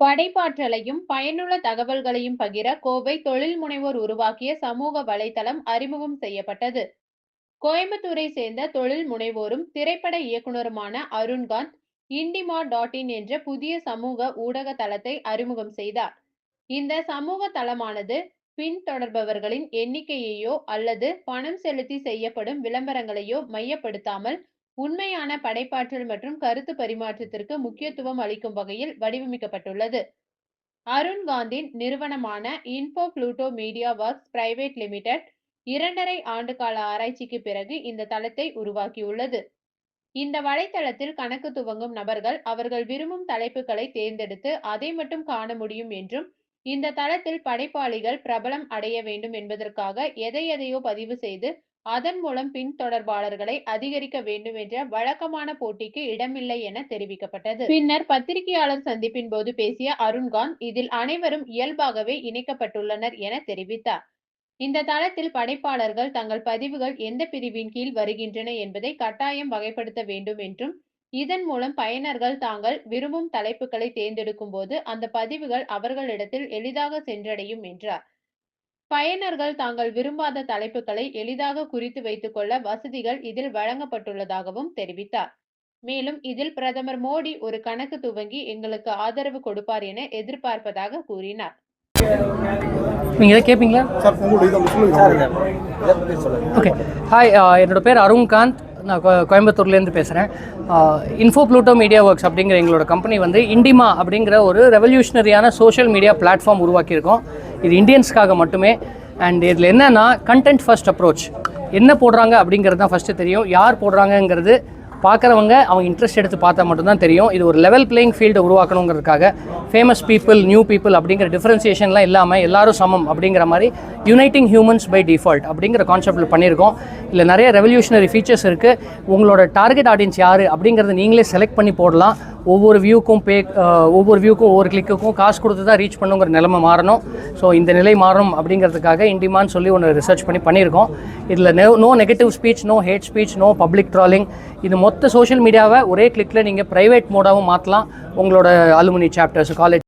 படைப்பாற்றலையும் பயனுள்ள தகவல்களையும் பகிர கோவை தொழில் முனைவோர் உருவாக்கிய சமூக வலைதளம் அறிமுகம் செய்யப்பட்டது. கோயம்புத்தூரை சேர்ந்த தொழில் முனைவோரும் திரைப்பட இயக்குனருமான அருண்காந்த் இண்டிமா டாட் இன் என்ற புதிய சமூக ஊடக தளத்தை அறிமுகம் செய்தார். இந்த சமூக தளமானது பின்தொடர்பவர்களின் எண்ணிக்கையையோ அல்லது பணம் செலுத்தி செய்யப்படும் விளம்பரங்களையோ மையப்படுத்தாமல் உண்மையான படைப்பாற்றல் மற்றும் கருத்து பரிமாற்றத்திற்கு முக்கியத்துவம் அளிக்கும் வகையில் வடிவமைக்கப்பட்டுள்ளது. அருண் காந்தின் நிறுவனமான Info Pluto Media Works Private Limited இரண்டரை ஆண்டு கால ஆராய்ச்சிக்கு பிறகு இந்த தளத்தை உருவாக்கியுள்ளது. இந்த வலைத்தளத்தில் கணக்கு துவங்கும் நபர்கள் அவர்கள் விரும்பும் தலைப்புகளை தேர்ந்தெடுத்து அதை மட்டும் காண முடியும் என்றும் இந்த தளத்தில் படைப்பாளிகள் பிரபலம் அடைய வேண்டும் என்பதற்காக எதை எதையோ பதிவு செய்து அதன் மூலம் பின்தொடர்பாளர்களை அதிகரிக்க வேண்டும் என்ற வழக்கமான போட்டிக்கு இடமில்லை என தெரிவிக்கப்பட்டது. பின்னர் பத்திரிகையாளர் சந்திப்பின் போது பேசிய அருண்காந்த் இதில் அனைவரும் இயல்பாகவே இணைக்கப்பட்டுள்ளனர் என தெரிவித்தார். இந்த தளத்தில் படைப்பாளர்கள் தங்கள் பதிவுகள் எந்த பிரிவின் கீழ் வருகின்றன என்பதை கட்டாயம் வகைப்படுத்த வேண்டும் என்றும் இதன் மூலம் பயனர்கள் தாங்கள் விரும்பும் தலைப்புகளை தேர்ந்தெடுக்கும் போது அந்த பதிவுகள் அவர்களிடத்தில் எளிதாக சென்றடையும் என்றார். பயனர்கள் தாங்கள் விரும்பாத தலைப்புகளை எளிதாக குறித்து வைத்துக் கொள்ள வசதிகள் இதில் வழங்கப்பட்டுள்ளதாகவும் தெரிவித்தார். மேலும் இதில் பிரதமர் மோடி ஒரு கணக்கு துவங்கி எங்களுக்கு ஆதரவு கொடுப்பார் என எதிர்பார்ப்பதாக கூறினார். நீங்கள் கேட்பீங்களா ஓகே ஹாய் என்னோட பேர் அருண்காந்த். நான் கோ- கோயம்புத்தூர்லேருந்து பேசுகிறேன் இன்ஃபோ ப்ளூட்டோ மீடியா ஒர்க்ஸ் அப்படிங்கிற எங்களோட கம்பெனி வந்து இண்டிமா அப்படிங்கிற ஒரு ரெவல்யூஷனரியான சோஷியல் மீடியா பிளாட்ஃபார்ம் உருவாக்கியிருக்கோம். இது இந்தியன்ஸ்க்காக மட்டுமே. அண்ட் இதில் என்னென்னா கண்டென்ட் ஃபர்ஸ்ட் அப்ரோச் என்ன போடுறாங்க அப்படிங்கிறது தான் ஃபஸ்ட்டு தெரியும். யார் போடுறாங்கங்கிறது பார்க்குறவங்க அவங்க இன்ட்ரெஸ்ட் எடுத்து பார்த்தா மட்டும்தான் தெரியும். இது ஒரு லெவல் பிளேயிங் ஃபீல்டை உருவாக்கணுங்கிறதுக்காக ஃபேமஸ் பீப்புள் நியூ பீப்புள் அப்படிங்கிற டிஃப்ரென்சியேஷன்லாம் இல்லாமல் எல்லாரும் சமம் அப்படிங்கிற மாதிரி யுனைட்டிங் ஹியூமன்ஸ் பை டிஃபால்ட் அப்படிங்கிற கான்செப்டில் பண்ணியிருக்கோம். இல்லை நிறைய ரெவல்யூஷனரி ஃபீச்சர்ஸ் இருக்குது உங்களோட டார்கெட் ஆடியன்ஸ் யார் அப்படிங்கிறத நீங்களே செலக்ட் பண்ணி போடலாம். ஒவ்வொரு வியூக்கும் பே ஒவ்வொரு வியூக்கும் ஒவ்வொரு கிளிக்குக்கும் காசு கொடுத்து தான் ரீச் பண்ணுங்கிற நிலைமை மாறணும். ஸோ இந்த நிலை மாறணும் அப்படிங்கிறதுக்காக இண்டிமான்னு சொல்லி ஒன்று ரிசர்ச் பண்ணி பண்ணியிருக்கோம். இதில் no no negative speech no hate speech no public trolling இது மொத்த சோஷியல் மீடியாவை ஒரே கிளிக்கில் நீங்கள் ப்ரைவேட் மோடாகவும் மாற்றலாம் உங்களோட அலுமினி சாப்டர்ஸ் காலேஜ்